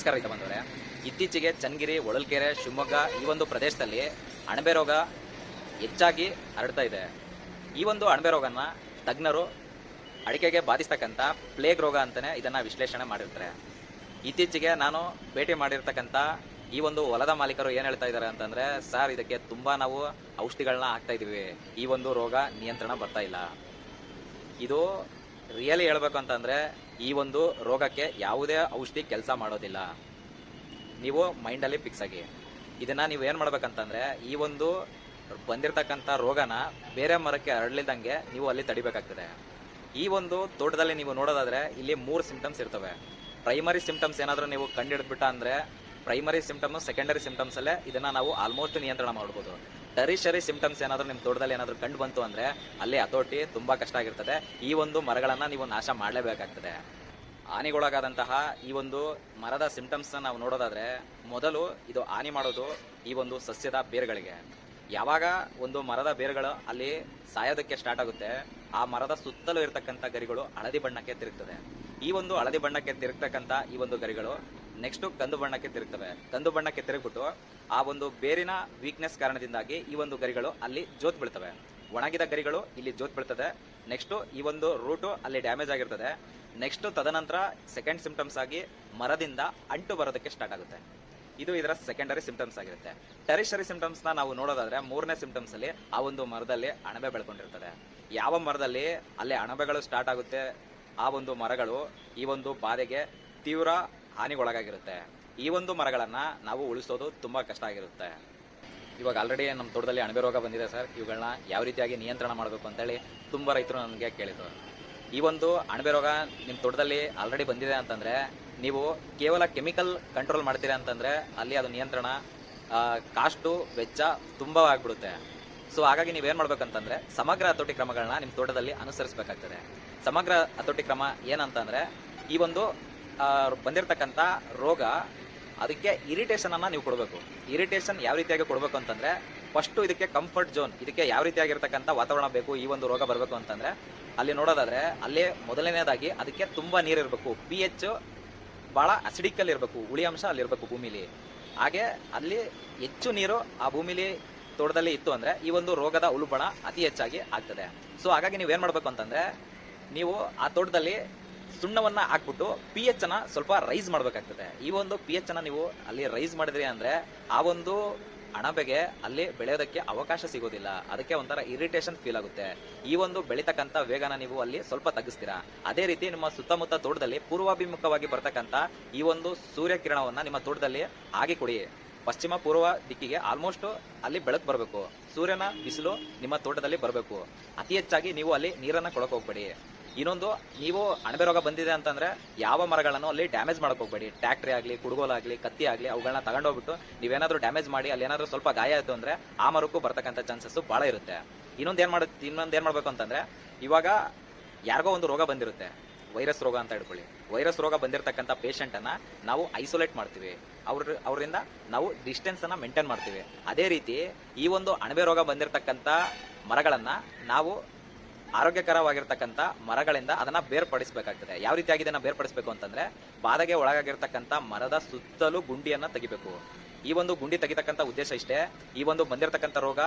ನಮಸ್ಕಾರ ರೈತ ಬಂದವರೇ ಇತ್ತೀಚೆಗೆ ಚನ್ನಗಿರಿ ಒಳಲ್ಕೆರೆ ಶಿವಮೊಗ್ಗ ಈ ಒಂದು ಪ್ರದೇಶದಲ್ಲಿ ಅಣಬೆ ರೋಗ ಹೆಚ್ಚಾಗಿ ಹರಡ್ತಾ ಇದೆ. ಈ ಒಂದು ಅಣಬೆ ರೋಗನ ತಜ್ಞರು ಅಡಿಕೆಗೆ ಬಾಧಿಸ್ತಕ್ಕಂಥ ಪ್ಲೇಗ್ ರೋಗ ಅಂತಲೇ ಇದನ್ನು ವಿಶ್ಲೇಷಣೆ ಮಾಡಿರ್ತಾರೆ. ಇತ್ತೀಚೆಗೆ ನಾನು ಭೇಟಿ ಮಾಡಿರ್ತಕ್ಕಂಥ ಈ ಒಂದು ಹೊಲದ ಮಾಲೀಕರು ಏನು ಹೇಳ್ತಾ ಇದ್ದಾರೆ ಅಂತಂದರೆ, ಸರ್, ಇದಕ್ಕೆ ತುಂಬ ನಾವು ಔಷಧಿಗಳನ್ನ ಹಾಕ್ತಾ ಇದ್ದೀವಿ ಈ ಒಂದು ರೋಗ ನಿಯಂತ್ರಣ ಬರ್ತಾ ಇಲ್ಲ. ಇದು ರಿಯಲಿ ಹೇಳಬೇಕು ಅಂತಂದ್ರೆ ಈ ಒಂದು ರೋಗಕ್ಕೆ ಯಾವುದೇ ಔಷಧಿ ಕೆಲಸ ಮಾಡೋದಿಲ್ಲ. ನೀವು ಮೈಂಡಲ್ಲಿ ಫಿಕ್ಸ್ ಆಗಿ. ಇದನ್ನ ನೀವು ಏನು ಮಾಡ್ಬೇಕಂತಂದ್ರೆ, ಈ ಒಂದು ಬಂದಿರತಕ್ಕಂತ ರೋಗನ ಬೇರೆ ಮರಕ್ಕೆ ಹರಡ್ಲಿದ್ದಂಗೆ ನೀವು ಅಲ್ಲಿ ತಡಿಬೇಕಾಗ್ತದೆ. ಈ ಒಂದು ತೋಟದಲ್ಲಿ ನೀವು ನೋಡೋದಾದ್ರೆ, ಇಲ್ಲಿ ಮೂರು ಸಿಂಪ್ಟಮ್ಸ್ ಇರ್ತವೆ. ಪ್ರೈಮರಿ ಸಿಂಪ್ಟಮ್ಸ್ ಏನಾದರೂ ನೀವು ಕಂಡಿಡ್ಬಿಟ್ಟ ಅಂದ್ರೆ ಪ್ರೈಮರಿ ಸಿಂಪ್ಟಮ್ ಸೆಕೆಂಡರಿ ಸಿಂಪ್ಟಮ್ಸ್ ಅಲ್ಲೇ ಇದನ್ನ ನಾವು ಆಲ್ಮೋಸ್ಟ್ ನಿಯಂತ್ರಣ ಮಾಡ್ಬೋದು. ಟರಿಷರಿ ಸಿಂಪ್ಟಮ್ಸ್ ಏನಾದರೂ ನಿಮ್ಮ ತೋಟದಲ್ಲಿ ಏನಾದರೂ ಕಂಡು ಬಂತು ಅಂದ್ರೆ ಅಲ್ಲಿ ಹತೋಟಿ ತುಂಬಾ ಕಷ್ಟ ಆಗಿರ್ತದೆ. ಈ ಒಂದು ಮರಗಳನ್ನು ನೀವು ನಾಶ ಮಾಡಲೇಬೇಕಾಗ್ತದೆ. ಹಾನಿಗೊಳಗಾದಂತಹ ಈ ಒಂದು ಮರದ ಸಿಂಪ್ಟಮ್ಸ್ನ ನಾವು ನೋಡೋದಾದ್ರೆ ಮೊದಲು ಇದು ಹಾನಿ ಮಾಡೋದು ಈ ಒಂದು ಸಸ್ಯದ ಬೇರುಗಳಿಗೆ. ಯಾವಾಗ ಒಂದು ಮರದ ಬೇರುಗಳು ಅಲ್ಲಿ ಸಾಯೋದಕ್ಕೆ ಸ್ಟಾರ್ಟ್ ಆಗುತ್ತೆ, ಆ ಮರದ ಸುತ್ತಲೂ ಇರತಕ್ಕಂಥ ಗರಿಗಳು ಹಳದಿ ಬಣ್ಣಕ್ಕೆ ತಿರುಗ್ತದೆ. ಈ ಒಂದು ಹಳದಿ ಬಣ್ಣಕ್ಕೆ ತಿರುಗ್ತಕ್ಕಂಥ ಈ ಒಂದು ಗರಿಗಳು ನೆಕ್ಸ್ಟ್ ಕಂದು ಬಣ್ಣಕ್ಕೆ ತಿರುಗ್ತವೆ. ಕಂದು ಬಣ್ಣಕ್ಕೆ ತಿರುಗ್ಬಿಟ್ಟು ಆ ಒಂದು ಬೇರಿನ ವೀಕ್ನೆಸ್ ಕಾರಣದಿಂದಾಗಿ ಈ ಒಂದು ಗರಿಗಳು ಅಲ್ಲಿ ಜೋತ್ ಬೀಳ್ತವೆ. ಒಣಗಿದ ಗರಿಗಳು ಇಲ್ಲಿ ಜೋತ್ ಬೀಳ್ತದೆ. ನೆಕ್ಸ್ಟ್ ಈ ಒಂದು ರೂಟು ಅಲ್ಲಿ ಡ್ಯಾಮೇಜ್ ಆಗಿರ್ತದೆ. ನೆಕ್ಸ್ಟ್ ತದನಂತರ ಸೆಕೆಂಡ್ ಸಿಂಪ್ಟಮ್ಸ್ ಆಗಿ ಮರದಿಂದ ಅಂಟು ಬರೋದಕ್ಕೆ ಸ್ಟಾರ್ಟ್ ಆಗುತ್ತೆ. ಇದು ಇದರ ಸೆಕೆಂಡರಿ ಸಿಂಪ್ಟಮ್ಸ್ ಆಗಿರುತ್ತೆ. ಟೆರಿಷರಿ ಸಿಂಪ್ಟಮ್ಸ್ನ ನಾವು ನೋಡೋದಾದ್ರೆ ಮೂರನೇ ಸಿಂಪ್ಟಮ್ಸ್ ಅಲ್ಲಿ ಆ ಒಂದು ಮರದಲ್ಲಿ ಅಣಬೆ ಬೆಳ್ಕೊಂಡಿರ್ತದೆ. ಯಾವ ಮರದಲ್ಲಿ ಅಲ್ಲಿ ಅಣಬೆಗಳು ಸ್ಟಾರ್ಟ್ ಆಗುತ್ತೆ? ಆ ಒಂದು ಮರಗಳು ಈ ಒಂದು ಬಾಧೆಗೆ ತೀವ್ರ ಹಾನಿಗೊಳಗಾಗಿರುತ್ತೆ. ಈ ಒಂದು ಮರಗಳನ್ನ ನಾವು ಉಳಿಸೋದು ತುಂಬಾ ಕಷ್ಟ ಆಗಿರುತ್ತೆ. ಇವಾಗ ಆಲ್ರೆಡಿ ನಮ್ಮ ತೋಟದಲ್ಲಿ ಅಣಬೆ ರೋಗ ಬಂದಿದೆ ಸರ್. ಇವುಗಳನ್ನ ಯಾವ ರೀತಿಯಾಗಿ ನಿಯಂತ್ರಣ ಮಾಡಬೇಕು ಅಂತೇಳಿ ತುಂಬ ರೈತರು ನನಗೆ ಕೇಳಿದ್ರು. ಈ ಒಂದು ಅಣಬೆ ರೋಗ ನಿಮ್ಮ ತೋಟದಲ್ಲಿ ಆಲ್ರೆಡಿ ಬಂದಿದೆ ಅಂತಂದ್ರೆ ನೀವು ಕೇವಲ ಕೆಮಿಕಲ್ ಕಂಟ್ರೋಲ್ ಮಾಡ್ತೀರಾ ಅಂತಂದ್ರೆ ಅಲ್ಲಿ ಅದು ನಿಯಂತ್ರಣ ಕಾಸ್ಟು ವೆಚ್ಚ ತುಂಬ ಆಗ್ಬಿಡುತ್ತೆ. ಸೊ ಹಾಗಾಗಿ ನೀವೇನು ಮಾಡ್ಬೇಕಂತಂದ್ರೆ ಸಮಗ್ರ ಹತೋಟಿ ಕ್ರಮಗಳನ್ನ ನಿಮ್ಮ ತೋಟದಲ್ಲಿ ಅನುಸರಿಸಬೇಕಾಗ್ತದೆ. ಸಮಗ್ರ ಹತೋಟಿ ಕ್ರಮ ಏನಂತಂದ್ರೆ ಈ ಒಂದು ಬಂದಿರತಕ್ಕಂಥ ರೋಗ, ಅದಕ್ಕೆ ಇರಿಟೇಷನ್ ಅನ್ನ ನೀವು ಕೊಡಬೇಕು. ಇರಿಟೇಷನ್ ಯಾವ ರೀತಿಯಾಗಿ ಕೊಡಬೇಕು ಅಂತಂದ್ರೆ ಫಸ್ಟ್ ಇದಕ್ಕೆ ಕಂಫರ್ಟ್ ಝೋನ್ ಇದಕ್ಕೆ ಯಾವ ರೀತಿಯಾಗಿರ್ತಕ್ಕಂಥ ವಾತಾವರಣ ಬೇಕು, ಈ ಒಂದು ರೋಗ ಬರಬೇಕು ಅಂತಂದ್ರೆ, ಅಲ್ಲಿ ನೋಡೋದಾದ್ರೆ, ಅಲ್ಲಿ ಮೊದಲನೇದಾಗಿ ಅದಕ್ಕೆ ತುಂಬಾ ನೀರು ಇರಬೇಕು. ಪಿ ಎಚ್ ಬಹಳ ಅಸಿಡಿಕ್ ಅಲ್ಲಿ ಇರಬೇಕು, ಹುಳಿ ಅಂಶ ಅಲ್ಲಿ ಇರಬೇಕು ಭೂಮಿಲಿ. ಹಾಗೆ ಅಲ್ಲಿ ಹೆಚ್ಚು ನೀರು ಆ ಭೂಮಿಲಿ ತೋಟದಲ್ಲಿ ಇತ್ತು ಅಂದ್ರೆ, ಈ ಒಂದು ರೋಗದ ಉಲ್ಬಣ ಅತಿ ಹೆಚ್ಚಾಗಿ ಆಗ್ತದೆ. ಸೊ ಹಾಗಾಗಿ ನೀವು ಏನ್ ಮಾಡ್ಬೇಕು ಅಂತಂದ್ರೆ, ನೀವು ಆ ತೋಟದಲ್ಲಿ ಸುಣ್ಣವನ್ನ ಹಾಕ್ಬಿಟ್ಟು ಪಿ ಎಚ್ ಅನ್ನ ಸ್ವಲ್ಪ ರೈಸ್ ಮಾಡ್ಬೇಕಾಗ್ತದೆ. ಈ ಒಂದು ಪಿ ಎಚ್ ಅನ್ನ ನೀವು ಅಲ್ಲಿ ರೈಸ್ ಮಾಡಿದ್ರಿ ಅಂದ್ರೆ ಆ ಒಂದು ಅಣಬೆಗೆ ಅಲ್ಲಿ ಬೆಳೆಯೋದಕ್ಕೆ ಅವಕಾಶ ಸಿಗೋದಿಲ್ಲ. ಅದಕ್ಕೆ ಒಂಥರ ಇರಿಟೇಷನ್ ಫೀಲ್ ಆಗುತ್ತೆ. ಈ ಒಂದು ಬೆಳೀತಕ್ಕಂಥ ವೇಗನ ನೀವು ಅಲ್ಲಿ ಸ್ವಲ್ಪ ತಗ್ಗಿಸ್ತೀರಾ? ಅದೇ ರೀತಿ ನಿಮ್ಮ ಸುತ್ತಮುತ್ತ ತೋಟದಲ್ಲಿ ಪೂರ್ವಾಭಿಮುಖವಾಗಿ ಬರ್ತಕ್ಕಂಥ ಈ ಒಂದು ಸೂರ್ಯ ಕಿರಣವನ್ನ ನಿಮ್ಮ ತೋಟದಲ್ಲಿ ಆಗಿ ಕೊಡಿ. ಪಶ್ಚಿಮ, ಪೂರ್ವ ದಿಕ್ಕಿಗೆ ಆಲ್ಮೋಸ್ಟ್ ಅಲ್ಲಿ ಬೆಳಕು ಬರಬೇಕು. ಸೂರ್ಯನ ಬಿಸಿಲು ನಿಮ್ಮ ತೋಟದಲ್ಲಿ ಬರಬೇಕು. ಅತಿ ಹೆಚ್ಚಾಗಿ ನೀವು ಅಲ್ಲಿ ನೀರನ್ನ ಕೊಡಕ್ ಹೋಗ್ಬೇಡಿ. ಇನ್ನೊಂದು, ನೀವು ಅಣಬೆ ರೋಗ ಬಂದಿದೆ ಅಂತಂದ್ರೆ ಯಾವ ಮರಗಳನ್ನು ಅಲ್ಲಿ ಡ್ಯಾಮೇಜ್ ಮಾಡಕ್ ಹೋಗ್ಬೇಡಿ. ಟ್ಯಾಕ್ಟ್ರಿ ಆಗಲಿ ಕುಡುಗೋಲಾಗ್ಲಿ ಕತ್ತಿ ಆಗಲಿ ಅವುಗಳನ್ನ ತಗೊಂಡೋಗ್ಬಿಟ್ಟು ನೀವೇನಾದ್ರೂ ಡ್ಯಾಮೇಜ್ ಮಾಡಿ ಅಲ್ಲಿ ಏನಾದ್ರೂ ಸ್ವಲ್ಪ ಗಾಯ ಆಯ್ತು ಅಂದ್ರೆ ಆ ಮರಕ್ಕೂ ಬರ್ತಕ್ಕಂಥ ಚಾನ್ಸಸ್ ಬಹಳ ಇರುತ್ತೆ. ಇನ್ನೊಂದು ಏನ್ ಮಾಡುತ್ತೆ, ಇನ್ನೊಂದು ಏನ್ ಮಾಡ್ಬೇಕು ಅಂತಂದ್ರೆ ಇವಾಗ ಯಾರಿಗೋ ಒಂದು ರೋಗ ಬಂದಿರುತ್ತೆ. ವೈರಸ್ ರೋಗ ಅಂತ ಹೇಳ್ಕೊಳ್ಳಿ. ವೈರಸ್ ರೋಗ ಬಂದಿರತಕ್ಕಂಥ ಅನ್ನ ನಾವು ಐಸೋಲೇಟ್ ಮಾಡ್ತೀವಿ. ಅವ್ರ, ಅವರಿಂದ ನಾವು ಡಿಸ್ಟೆನ್ಸ್ ಅನ್ನ ಮೇಂಟೈನ್ ಮಾಡ್ತೀವಿ. ಅದೇ ರೀತಿ ಈ ಒಂದು ಅಣಬೆ ರೋಗ ಬಂದಿರತಕ್ಕಂಥ ಮರಗಳನ್ನ ನಾವು ಆರೋಗ್ಯಕರವಾಗಿರ್ತಕ್ಕಂಥ ಮರಗಳಿಂದ ಅದನ್ನ ಬೇರ್ಪಡಿಸಬೇಕಾಗ್ತದೆ. ಯಾವ ರೀತಿಯಾಗಿ ಇದನ್ನ ಬೇರ್ಪಡಿಸಬೇಕು ಅಂತಂದ್ರೆ ಬಾಧೆಗೆ ಒಳಗಾಗಿರ್ತಕ್ಕಂಥ ಮರದ ಸುತ್ತಲೂ ಗುಂಡಿಯನ್ನ ತೆಗಿಬೇಕು. ಈ ಒಂದು ಗುಂಡಿ ತೆಗಿತಕ್ಕಂಥ ಉದ್ದೇಶ ಇಷ್ಟೇ. ಈ ಒಂದು ಬಂದಿರತಕ್ಕಂಥ ರೋಗ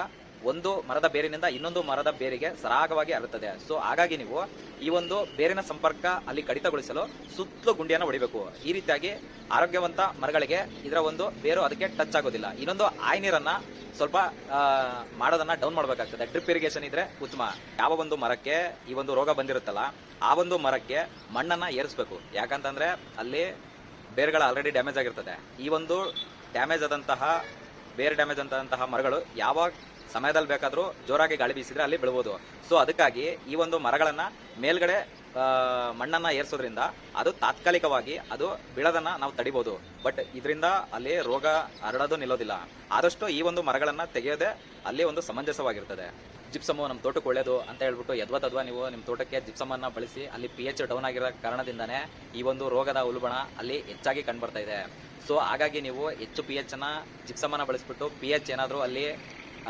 ಒಂದು ಮರದ ಬೇರಿನಿಂದ ಇನ್ನೊಂದು ಮರದ ಬೇರಿಗೆ ಸರಾಗವಾಗಿ ಹರಡುತ್ತದೆ ಸೊ ಹಾಗಾಗಿ ನೀವು ಈ ಒಂದು ಬೇರಿನ ಸಂಪರ್ಕ ಅಲ್ಲಿ ಕಡಿತಗೊಳಿಸಲು ಸುತ್ತಲೂ ಗುಂಡಿಯನ್ನು ಹೊಡಿಬೇಕು. ಈ ರೀತಿಯಾಗಿ ಆರೋಗ್ಯವಂತ ಮರಗಳಿಗೆ ಇದರ ಒಂದು ಬೇರು ಅದಕ್ಕೆ ಟಚ್ ಆಗೋದಿಲ್ಲ. ಇನ್ನೊಂದು ಆಯ್ ನೀರನ್ನ ಸ್ವಲ್ಪ ಮಾಡೋದನ್ನ ಡೌನ್ ಮಾಡಬೇಕಾಗ್ತದೆ. ಡ್ರಿಪ್ ಇರಿಗೇಷನ್ ಇದ್ರೆ ಉತ್ತಮ. ಯಾವ ಒಂದು ಮರಕ್ಕೆ ಈ ಒಂದು ರೋಗ ಬಂದಿರುತ್ತಲ್ಲ, ಆ ಒಂದು ಮರಕ್ಕೆ ಮಣ್ಣನ್ನ ಏರಿಸಬೇಕು. ಯಾಕಂತಂದ್ರೆ ಅಲ್ಲಿ ಬೇರುಗಳು ಆಲ್ರೆಡಿ ಡ್ಯಾಮೇಜ್ ಆಗಿರ್ತದೆ. ಈ ಒಂದು ಡ್ಯಾಮೇಜ್ ಆದಂತಹ, ಬೇರೆ ಡ್ಯಾಮೇಜ್ ಆದಂತಹ ಮರಗಳು ಯಾವ ಸಮಯದಲ್ಲಿ ಬೇಕಾದರೂ ಜೋರಾಗಿ ಗಾಳಿ ಬೀಸಿದ್ರೆ ಅಲ್ಲಿ ಬೆಳಬಹುದು ಸೊ ಅದಕ್ಕಾಗಿ ಈ ಒಂದು ಮರಗಳನ್ನ ಮೇಲ್ಗಡೆ ಮಣ್ಣನ್ನ ಏರ್ಸೋದ್ರಿಂದ ಅದು ತಾತ್ಕಾಲಿಕವಾಗಿ ಅದು ಬೀಳೋದನ್ನ ನಾವು ತಡಿಬಹುದು ಬಟ್ ಇದರಿಂದ ಅಲ್ಲಿ ರೋಗ ಹರಡೋದು ನಿಲ್ಲೋದಿಲ್ಲ. ಆದಷ್ಟು ಈ ಒಂದು ಮರಗಳನ್ನ ತೆಗೆಯೋದೇ ಅಲ್ಲಿ ಒಂದು ಸಮಂಜಸವಾಗಿರ್ತದೆ. ಜಿಪ್ಸಮು ನಮ್ಮ ತೋಟಕ್ಕೆ ಒಳ್ಳೇದು ಅಂತ ಹೇಳ್ಬಿಟ್ಟು ಯದ್ವಾ ತದ್ವಾ ನೀವು ನಿಮ್ಮ ತೋಟಕ್ಕೆ ಜಿಪ್ಸಮನ್ನ ಬಳಸಿ ಅಲ್ಲಿ ಪಿ ಎಚ್ ಡೌನ್ ಆಗಿರೋ ಕಾರಣದಿಂದಾನೆ ಈ ಒಂದು ರೋಗದ ಉಲ್ಬಣ ಅಲ್ಲಿ ಹೆಚ್ಚಾಗಿ ಕಂಡುಬರ್ತಾ ಇದೆ. ಸೊ ಹಾಗಾಗಿ ನೀವು ಹೆಚ್ಚು ಪಿ ಎಚ್ ಅನ್ನ ಜಿಪ್ಸಮನ್ನ ಬಳಸಿಬಿಟ್ಟು ಪಿ ಎಚ್ ಏನಾದರೂ ಅಲ್ಲಿ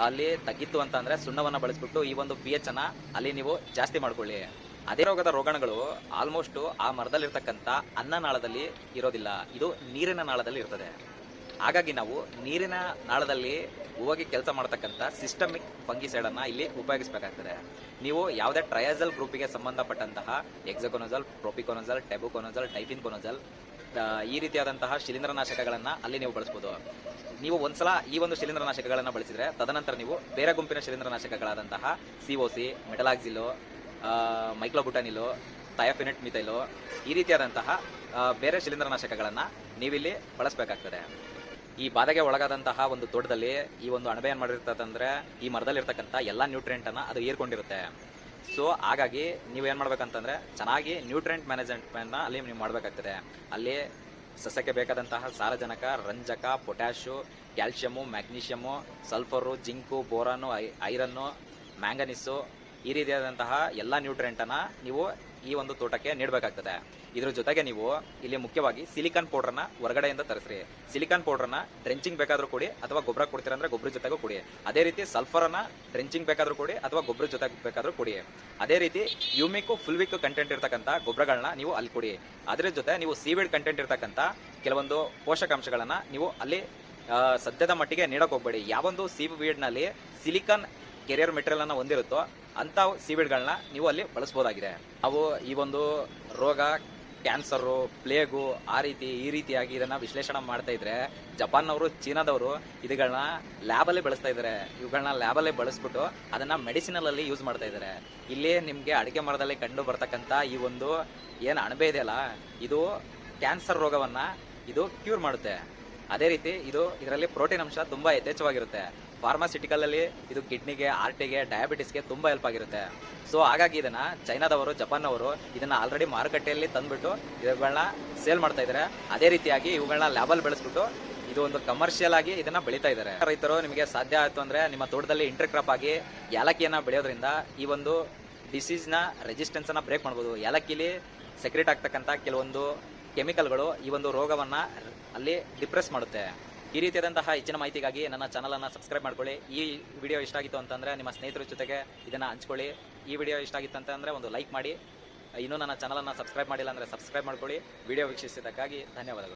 ಅಲ್ಲಿ ತಗ್ಗಿತ್ತು ಅಂತ ಅಂದ್ರೆ ಸುಣ್ಣವನ್ನ ಬಳಸ್ಬಿಟ್ಟು ಈ ಒಂದು ಪಿ ಎಚ್ ಅನ್ನ ಅಲ್ಲಿ ನೀವು ಜಾಸ್ತಿ ಮಾಡ್ಕೊಳ್ಳಿ. ಅದೇ ರೋಗದ ರೋಗಣಗಳು ಆಲ್ಮೋಸ್ಟ್ ಆ ಮರದಲ್ಲಿರ್ತಕ್ಕಂಥ ಅನ್ನನಾಳದಲ್ಲಿ ಇರೋದಿಲ್ಲ. ಇದು ನೀರಿನ ನಾಳದಲ್ಲಿ ಇರ್ತದೆ. ಹಾಗಾಗಿ ನಾವು ನೀರಿನ ನಾಳದಲ್ಲಿ ಹೋಗಿ ಕೆಲಸ ಮಾಡ್ತಕ್ಕಂಥ ಸಿಸ್ಟಮಿಕ್ ಫಂಗಿಸೈಡ್ ಅನ್ನ ಇಲ್ಲಿ ಉಪಯೋಗಿಸಬೇಕಾಗ್ತದೆ. ನೀವು ಯಾವುದೇ ಟ್ರಯಾಜಲ್ ಗ್ರೂಪಿಗೆ ಸಂಬಂಧಪಟ್ಟಂತಹ ಎಕ್ಸಕೊನೋಜಲ್ ಪ್ರೋಪಿಕೋನೋಜಲ್ ಟೆಬುಕೊನೋಜಲ್ ಟೈಫಿನ್ ಕೊನೋಜಲ್ ಈ ರೀತಿಯಾದಂತಹ ಶಿಲೀಂಧ್ರನಾಶಕಗಳನ್ನು ಅಲ್ಲಿ ನೀವು ಬಳಸಬಹುದು ನೀವು ಒಂದ್ಸಲ ಈ ಒಂದು ಶಿಲೀಂಧ್ರನಾಶಕಗಳನ್ನು ಬಳಸಿದ್ರೆ, ತದನಂತರ ನೀವು ಬೇರೆ ಗುಂಪಿನ ಶಿಲೀಂಧ್ರನಾಶಕಗಳಾದಂತಹ ಸಿಒಸಿ ಮೆಟಲಾಕ್ಸಿಲು ಮೈಕ್ಲೋಬುಟಾನಿಲು, ಥಯಾಫಿನೆಟ್ ಮಿಥೈಲು, ಈ ರೀತಿಯಾದಂತಹ ಬೇರೆ ಶಿಲೀಂಧ್ರನಾಶಕಗಳನ್ನು ನೀವಿಲ್ಲಿ ಬಳಸಬೇಕಾಗ್ತದೆ. ಈ ಬಾಧೆಗೆ ಒಳಗಾದಂತಹ ಒಂದು ತೋಟದಲ್ಲಿ ಈ ಒಂದು ಅಣಬೆ ಏನ್ ಮಾಡಿರ್ತದಂದ್ರೆ ಈ ಮರದಲ್ಲಿರ್ತಕ್ಕಂಥ ಎಲ್ಲಾ ನ್ಯೂಟ್ರಿಯೆಂಟ್ ಅನ್ನ ಅದು ಹೀರ್ಕೊಂಡಿರುತ್ತೆ ಸೊ ಹಾಗಾಗಿ ನೀವು ಏನ್ ಮಾಡ್ಬೇಕಂತಂದ್ರೆ, ಚೆನ್ನಾಗಿ ನ್ಯೂಟ್ರಿಯೆಂಟ್ ಮ್ಯಾನೇಜ್ಮೆಂಟ್ ಅಲ್ಲಿ ನೀವು ಮಾಡ್ಬೇಕಾಗ್ತದೆ. ಅಲ್ಲಿ ಸಸ್ಯಕ್ಕೆ ಬೇಕಾದಂತಹ ಸಾರಜನಕ, ರಂಜಕ potash calcium magnesium sulphur zinc boron iron manganese ಈ ರೀತಿಯಾದಂತಹ ಎಲ್ಲ ನ್ಯೂಟ್ರಿಯೆಂಟನ್ನು ನೀವು ಈ ಒಂದು ತೋಟಕ್ಕೆ ನೀಡಬೇಕಾಗ್ತದೆ. ಇದ್ರ ಜೊತೆಗೆ ನೀವು ಇಲ್ಲಿ ಮುಖ್ಯವಾಗಿ ಸಿಲಿಕಾನ್ ಪೌಡರ್ನ ಹೊರಗಡೆಯಿಂದ ತರಿಸ್ರಿ. ಸಿಲಿಕಾನ್ ಪೌಡರ್ನ ಡ್ರೆಂಚಿಂಗ್ ಬೇಕಾದ್ರೂ ಕೊಡಿ ಅಥವಾ ಗೊಬ್ಬರ ಕೊಡ್ತೀರಾ ಅಂದ್ರೆ ಗೊಬ್ಬರ ಜೊತೆಗೂ ಕೊಡಿ. ಅದೇ ರೀತಿ ಸಲ್ಫರನ್ನ ಡ್ರೆಂಚಿಂಗ್ ಬೇಕಾದ್ರೂ ಕೊಡಿ ಅಥವಾ ಗೊಬ್ಬರ ಜೊತೆಗೆ ಬೇಕಾದ್ರೂ ಕೊಡಿ. ಅದೇ ರೀತಿ ಯುಮಿಕ್ ಫುಲ್ವಿಕ್ ಕಂಟೆಂಟ್ ಇರ್ತಕ್ಕಂಥ ಗೊಬ್ಬರಗಳನ್ನ ನೀವು ಅಲ್ಲಿ ಕೊಡಿ. ಅದರ ಜೊತೆ ನೀವು ಸೀವಿಡ್ ಕಂಟೆಂಟ್ ಇರ್ತಕ್ಕಂಥ ಕೆಲವೊಂದು ಪೋಷಕಾಂಶಗಳನ್ನ ನೀವು ಅಲ್ಲಿ ಸದ್ಯದ ಮಟ್ಟಿಗೆ ನೀಡಕ್ ಹೋಗ್ಬೇಡಿ. ಯಾವೊಂದು ಸೀವೀಡ್ನಲ್ಲಿ ಸಿಲಿಕಾನ್ ಕೆರಿಯರ್ ಮೆಟೀರಿಯಲ್ ಅನ್ನು ಹೊಂದಿರುತ್ತೋ ಅಂತ ಸೀವಿಡ್ಗಳನ್ನ ನೀವು ಅಲ್ಲಿ ಬಳಸಬಹುದಾಗಿದೆ ಅವು ಈ ಒಂದು ರೋಗ, ಕ್ಯಾನ್ಸರು, ಪ್ಲೇಗು ಆ ರೀತಿ, ಈ ರೀತಿಯಾಗಿ ಇದನ್ನ ವಿಶ್ಲೇಷಣೆ ಮಾಡ್ತಾ ಇದ್ರೆ ಜಪಾನ್ನವರು, ಚೀನಾದವರು ಇದುಗಳನ್ನ ಲ್ಯಾಬಲ್ಲಿ ಬಳಸ್ತಾ ಇದ್ದಾರೆ ಇವುಗಳನ್ನ ಲ್ಯಾಬಲ್ಲೇ ಬಳಸ್ಬಿಟ್ಟು ಅದನ್ನ ಮೆಡಿಸಿನಲ್ ಅಲ್ಲಿ ಯೂಸ್ ಮಾಡ್ತಾ ಇದ್ದಾರೆ ಇಲ್ಲಿ ನಿಮ್ಗೆ ಅಡಿಕೆ ಮರದಲ್ಲಿ ಕಂಡು ಬರ್ತಕ್ಕಂಥ ಈ ಒಂದು ಏನು ಅಣಬೆ ಇದೆಯಲ್ಲ, ಇದು ಕ್ಯಾನ್ಸರ್ ರೋಗವನ್ನ ಇದು ಕ್ಯೂರ್ ಮಾಡುತ್ತೆ. ಅದೇ ರೀತಿ ಇದು ಇದರಲ್ಲಿ ಪ್ರೋಟೀನ್ ಅಂಶ ತುಂಬಾ ಯಥೇಚ್ಛವಾಗಿರುತ್ತೆ. ಫಾರ್ಮಾಸಿಟಿಕಲ್ ಅಲ್ಲಿ ಇದು ಕಿಡ್ನಿಗೆ ಹಾರ್ಟಿಗೆ ಡಯಾಬಿಟಿಸ್ಗೆ ತುಂಬಾ ಹೆಲ್ಪ್ ಆಗಿರುತ್ತೆ. ಸೊ ಹಾಗಾಗಿ ಇದನ್ನ ಚೈನಾದವರು ಜಪಾನ್ ಅವರು ಇದನ್ನ ಆಲ್ರೆಡಿ ಮಾರುಕಟ್ಟೆಯಲ್ಲಿ ತಂದ್ಬಿಟ್ಟು ಇವುಗಳನ್ನ ಸೇಲ್ ಮಾಡ್ತಾ ಇದ್ದಾರೆ. ಅದೇ ರೀತಿಯಾಗಿ ಇವುಗಳನ್ನ ಲ್ಯಾಬಲ್ ಬೆಳೆಸ್ಬಿಟ್ಟು ಇದು ಒಂದು ಕಮರ್ಷಿಯಲ್ ಆಗಿ ಇದನ್ನ ಬೆಳೀತಾ ಇದ್ದಾರೆ. ರೈತರು ನಿಮಗೆ ಸಾಧ್ಯ ಆಯ್ತು ಅಂದ್ರೆ ನಿಮ್ಮ ತೋಟದಲ್ಲಿ ಇಂಟರ್ ಕ್ರಾಪ್ ಆಗಿ ಏಲಕ್ಕಿಯನ್ನ ಬೆಳೆಯೋದ್ರಿಂದ ಈ ಒಂದು ಡಿಸೀಸ್ನ ರೆಸಿಸ್ಟೆನ್ಸ್ ಅನ್ನ ಬ್ರೇಕ್ ಮಾಡಬಹುದು ಯಾಲಕ್ಕಿಲಿ ಸೆಕ್ರೆಟ್ ಆಗ್ತಕ್ಕಂಥ ಕೆಲವೊಂದು ಕೆಮಿಕಲ್ಗಳು ಈ ಒಂದು ರೋಗವನ್ನ ಅಲ್ಲಿ ಡಿಪ್ರೆಸ್ ಮಾಡುತ್ತೆ. ಈ ರೀತಿಯಾದಂತಹ ಹೆಚ್ಚಿನ ಮಾಹಿತಿಗಾಗಿ ನನ್ನ ಚಾನಲ್ ಅನ್ನ ಸಬ್ಸ್ಕ್ರೈಬ್ ಮಾಡ್ಕೊಳ್ಳಿ. ಈ ವಿಡಿಯೋ ಇಷ್ಟ ಆಗಿತ್ತು ಅಂತಂದ್ರೆ ನಿಮ್ಮ ಸ್ನೇಹಿತರ ಜೊತೆಗೆ ಇದನ್ನ ಹಂಚ್ಕೊಳ್ಳಿ. ಈ ವಿಡಿಯೋ ಇಷ್ಟ ಆಗಿತ್ತು ಅಂತಂದ್ರೆ ಒಂದು ಲೈಕ್ ಮಾಡಿ. ಇನ್ನೂ ನನ್ನ ಚಾನಲ್ ಅನ್ನ ಸಬ್ಸ್ಕ್ರೈಬ್ ಮಾಡಿಲ್ಲ ಅಂದ್ರೆ ಸಬ್ಸ್ಕ್ರೈಬ್ ಮಾಡ್ಕೊಳ್ಳಿ. ವಿಡಿಯೋ ವೀಕ್ಷಿಸಿದ್ದಕ್ಕಾಗಿ ಧನ್ಯವಾದಗಳು.